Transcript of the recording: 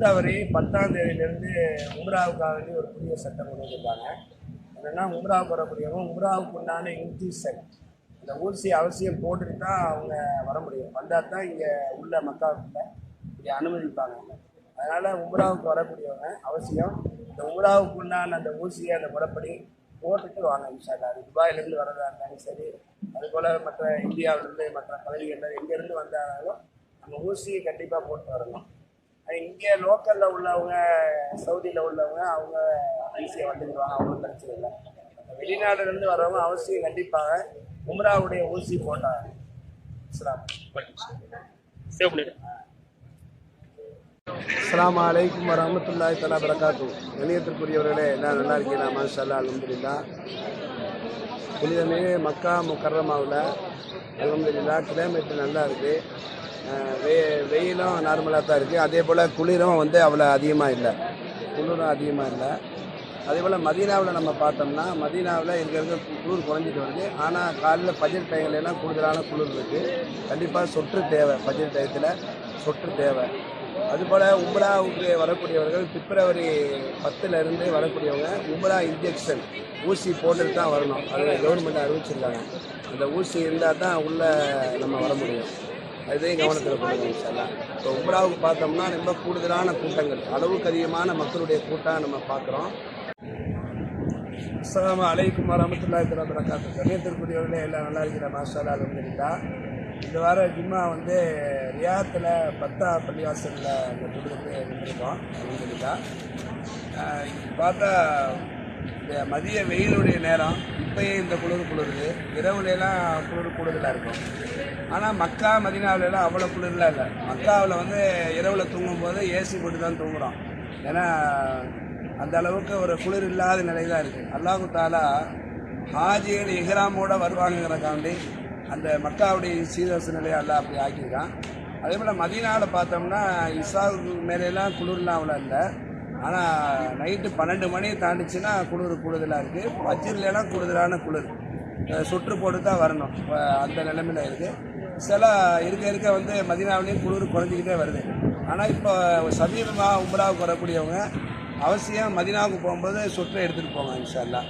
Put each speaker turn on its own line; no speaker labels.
பிப்ரவரி பத்தாம் தேதியிலேருந்து உம்ராவுக்காக வேண்டி ஒரு புதிய சட்டம் கொண்டு வந்திருக்காங்க. என்னென்னா உம்ராவுக்கு வரக்கூடியவங்க உம்ராவுக்கு உண்டான இன்ஜெக்ஷன் இந்த ஊசி அவசியம் போட்டுட்டு தான் அவங்க வர முடியும். வந்தால் தான் இங்கே உள்ள மக்காவுக்குள்ள இங்கே அனுமதிப்பாங்க. அதனால் உம்ராவுக்கு வரக்கூடியவங்க அவசியம். இந்த உம்ராவுக்கு உண்டான அந்த ஊசியை அந்த முறைப்படி போட்டுட்டு வாங்க இன்ஷால்லா துபாயிலேருந்து வரதா இருந்தாலும் சரி அதுபோல் மற்ற இந்தியாவிலேருந்து மற்ற பகுதிகளில் எங்கேருந்து வந்தாலும் நம்ம ஊசியை கண்டிப்பாக போட்டு வரணும். இங்கே லோக்கலில் உள்ளவங்க சவுதியில் உள்ளவங்க அவங்க ஈஸியாக வந்துடுவாங்க அவங்களுக்கு பிரச்சனை இல்லை. வெளிநாடுலேருந்து வரவங்க அவசியம் கண்டிப்பாக உம்ராவுடைய ஊசி போட்டாங்க. இஸ்லாம்
சேவ் பண்ணிடு
அஸ்லாம் வலைக்கம் வரமத்துல்லாய் தலா வரகாத்து இணையத்திற்குரியவர்களே எல்லாம் நல்லா இருக்கீங்களா? மாஷா அல்லா அலமதுல்லா புனிதமே மக்கா முக்கரமாவில் அலமதுல்லா கிலோமீட்டர் நல்லா இருக்குது வெயிலும் நார்மலாக தான் இருக்குது அதே போல் குளிரும் வந்து அவ்வளோ அதிகமாக இல்லை. குளிரும் அதிகமாக இல்லை. அதே போல் மதீனாவில் நம்ம பார்த்தோம்னா மதீனாவில் இருக்கிறது குளிர் குறைஞ்சிட்டு வருது. ஆனால் காலையில் பஜர் டைம்லாம் கூடுதலான குளிர் இருக்குது கண்டிப்பாக சொற்று தேவை பஜர் டயத்தில் சொற்று தேவை. அதுபோல் உம்ராவுக்கு வரக்கூடியவர்கள் பிப்ரவரி பத்துலேருந்து வரக்கூடியவங்க உம்ரா இன்ஜெக்ஷன் ஊசி போட்டுட்டு தான் வரணும். அதில் கவர்மெண்ட் அறிவிச்சிருக்காங்க. அந்த ஊசி இருந்தால் தான் உள்ளே நம்ம வர முடியும். இதையும் கவனத்தில் கொண்டு இப்போ உம்ராவுக்கு பார்த்தோம்னா ரொம்ப கூடுதலான கூட்டங்கள் அளவுக்கு அதிகமான மக்களுடைய கூட்டம் நம்ம பார்க்குறோம். அஸ்லாம் அலைக்கும் வரமத்துல்லா தஆலா பரக்காத்து கண்ணியத்திற்குரியவர்களே எல்லாம் நல்லா இருக்கிற மாஷாலா அலமதுல்லா இந்த வார ஜும்மா வந்து ரியாத்தில் பத்தா பள்ளிவாசலில் அந்த குடும்பத்தை இருந்திருக்கோம் அலமதுல்லா பார்த்தா இந்த மதிய வெயிலுடைய நேரம் இப்போயே இந்த குளிர் குளிருது. இரவுலலாம் குளிர் கூடுதலாக இருக்கும். ஆனால் மக்கா மதினாவிலலாம் அவ்வளோ குளிர்லாம் இல்லை. மக்காவில் வந்து இரவில் தூங்கும்போது ஏசி போட்டு தான் தூங்குறோம். ஏன்னா அந்த அளவுக்கு ஒரு குளிர் இல்லாத நிலை தான் இருக்குது அல்லாஹு தாலா ஹாஜிகள் இஹ்ராமோட வருவாங்கிறக்காண்டி அந்த மக்காவுடைய சீதோச நிலையை எல்லாம் அப்படி ஆக்கியிருக்கான். அதே போல் மதினாவில் பார்த்தோம்னா இசாவுக்கு மேலெல்லாம் குளிர்லாம் அவ்வளோ இல்லை. ஆனால் நைட்டு பன்னெண்டு மணி தாண்டிச்சுன்னா குளிர் கூடுதலாக இருக்குது வஜ்ஜிர்லாம் கூடுதலான குளிர். சுற்று போட்டு தான் வரணும். அந்த நிலைமையில் இருக்குது சில இருக்க இருக்க வந்து மதினாவிலையும் குளிர் குறைஞ்சிக்கிட்டே வருது. ஆனால் இப்போ சமீபமாக உம்ராவுக்கு வரக்கூடியவங்க அவசியம் மதினாவுக்கு போகும்போது சுற்றை எடுத்துகிட்டு போவாங்க இன்ஷா அல்லா